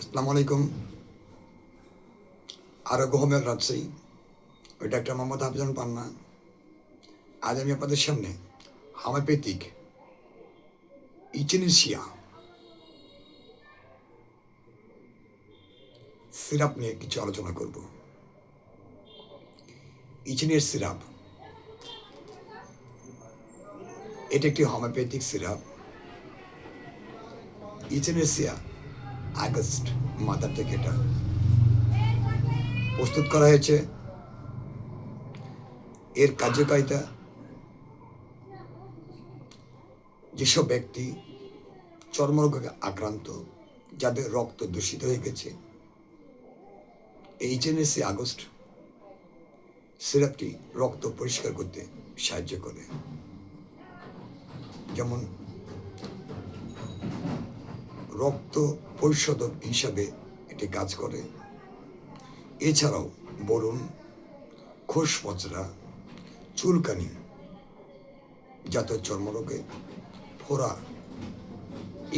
আসসালামু আলাইকুম আরোগ্য হোমিও রাজশাহী ওই ডাক্তার মোহাম্মদ হাফিজান পান্না। আজ আমি আপনাদের সামনে হোমিওপ্যাথিক ইচেনেশিয়া সিরাপ নিয়ে কিছু আলোচনা করব। ইচেনের সিরাপ। এটা একটি হোমিওপ্যাথিক সিরাপ। ইচেনেসিয়া আগস্ট মাদার থেকে এটা প্রস্তুত করা হয়েছে। এর কার্যকারিতা যেসব ব্যক্তি চর্মরোগে আক্রান্ত, যাদের রক্ত দূষিত হয়ে গেছে এই জেনেসি আগস্ট সিরাপটি রক্ত পরিষ্কার করতে সাহায্য করে। যেমন রক্ত পরিশোধক হিসাবে এটি কাজ করে। এছাড়াও বরুণ খোস পচরা চুলকানি, জাতীয় চর্মরোগে, ফোড়া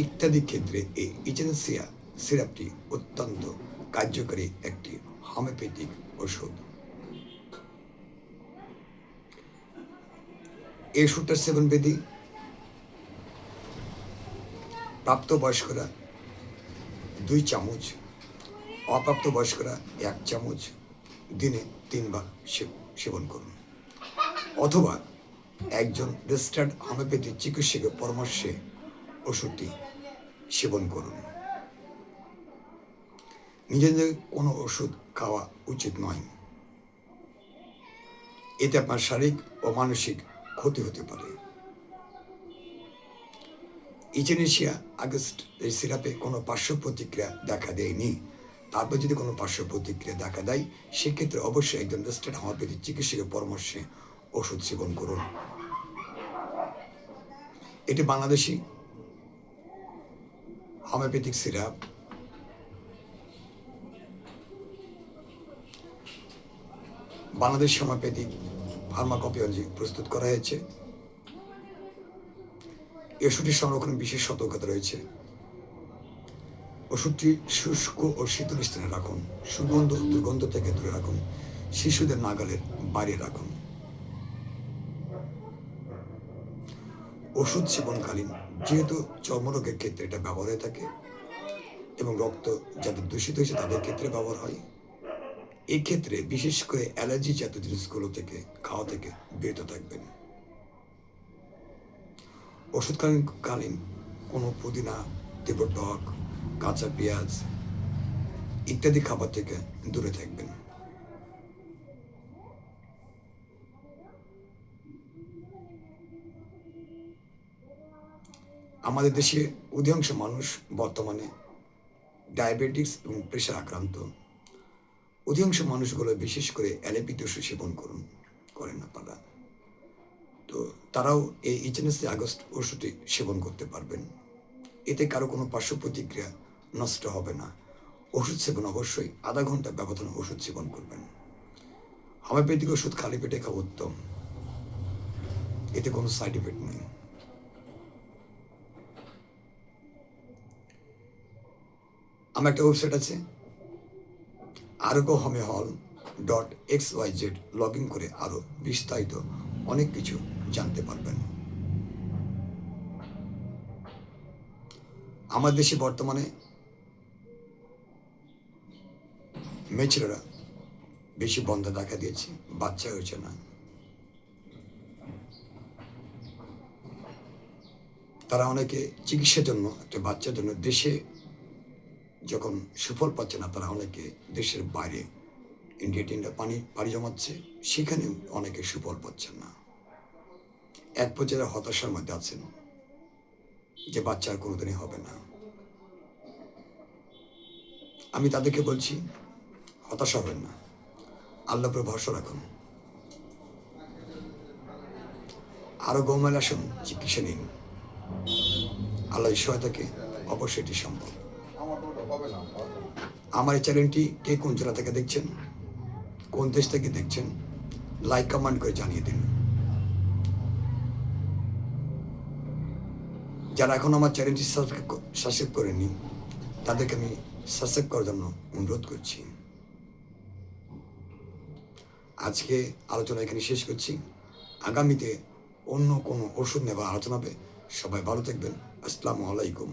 ইত্যাদি ক্ষেত্রে এই ইচেনসিয়া সিরাপটি অত্যন্ত কার্যকরী একটি হোমিওপ্যাথিক ওষুধ এই ওষুধটার সেবন বিধি প্রাপ্তবয়স্করা দুই চামচ, অপ্রাপ্তবয়স্করা এক চামচ দিনে তিনবার সেবন করুন। অথবা একজন রেজিস্টার্ড হোমিওপ্যাথি চিকিৎসকের পরামর্শে ওষুধটি সেবন করুন। নিজে নিজে কোনো ওষুধ খাওয়া উচিত নয়। এতে আপনার শারীরিক ও মানসিক ক্ষতি হতে পারে। ইচেনেশিয়া আগস্ট এই সিরাপে কোনো পার্শ্ব প্রতিক্রিয়া দেখা দেয়নি। তারপর যদি কোনো পার্শ্ব প্রতিক্রিয়া দেখা দেয়, সেক্ষেত্রে অবশ্যই একজন রেজিস্টার্ড হোমিওপ্যাথি চিকিৎসকের পরামর্শে ওষুধ সেবন করুন। এটি Bangladeshi homeopathic syrup. Bangladesh homeopathic pharmacopoeia প্রস্তুত করা হয়েছে। এই সংরক্ষণে বিশেষ সতর্কতা রয়েছে। ওষুধটি শুষ্ক ও শীতল স্থানে রাখুন। সুগন্ধ দুর্গন্ধ থেকে দূরে রাখুন। শিশুদের নাগালের বাইরে রাখুন। ওষুধ সেবনকালীন, যেহেতু চর্মরোগের ক্ষেত্রে এটা ব্যবহার হয়ে থাকে এবং রক্ত যাদের দূষিত হয়েছে তাদের ক্ষেত্রে ব্যবহার হয়। এক্ষেত্রে বিশেষ করে অ্যালার্জি জাতীয় জিনিসগুলো থেকে, খাওয়া থেকে বিরত থাকবেন। ওষুধকালীন কোনো পুদিনা তীব্র টক, কাঁচা পেঁয়াজ ইত্যাদি খাবার থেকে দূরে থাকবেন। আমাদের দেশে অধিকাংশ মানুষ বর্তমানে ডায়াবেটিস এবং প্রেশার আক্রান্ত। অধিকাংশ মানুষগুলো বিশেষ করে অ্যালোপ্যাথি ওষুধ সেবন করুন, করেন আপনারা। তো তারাও এই ইচেনেসি আগস্ট ওষুধটি সেবন করতে পারবেন। এতে কারও কোনো পার্শ্ব প্রতিক্রিয়া নষ্ট হবে না। ওষুধ সেবন অবশ্যই আধা ঘণ্টা ব্যবধানে ওষুধ সেবন করবেন। হোমিওপ্যাথিক ওষুধ খালি পেটে খাওয়া উত্তম। এতে কোনো সাইড এফেক্ট নেই। আমার একটা ওয়েবসাইট আছে। আরোগ্য হোমে হল dot X Y Z log in করে আরও বিস্তারিত অনেক কিছু জানতে পারবেন। আমার দেশে বর্তমানে মেয়ে ছেলেরা বেশি বন্ধ দেখা দিয়েছে, বাচ্চা হয়েছে না। তারা অনেকে চিকিৎসার জন্য, একটা বাচ্চার জন্য দেশে যখন সুফল পাচ্ছে না, তারা অনেকে দেশের বাইরে ইন্ডিয়া টিন্ডিয়া পানি পাড়ি জমাচ্ছে, সেখানে অনেকে সুফল পাচ্ছেন না। এক পর্যায়ে হতাশার মধ্যে আছেন। যে বাচ্চা কোনোদিনই হবে না। আমি তাদেরকে বলছি, হতাশ হবেন না। আল্লাহ উপরে ভরসা রাখুন। আরও গৌমাল আসুন, চিকিৎসা নিন। আল্লাহ সহায়তাকে অবশ্যই এটি সম্ভব। আমার এই চ্যানেলটি কে কোন জেলা থেকে দেখছেন, কোন দেশ থেকে দেখছেন লাইক কমেন্ট করে জানিয়ে দিন। যারা এখন আমার চ্যানেলটি সাবস্ক্রাইব করেনি তাদেরকে আমি সাবস্ক্রাইব করার জন্য অনুরোধ করছি। আজকে আলোচনা এখানে শেষ করছি। আগামীতে অন্য কোনো ওষুধ নেওয়া আলোচনা হবে সবাই ভালো থাকবেন। আসসালামু আলাইকুম।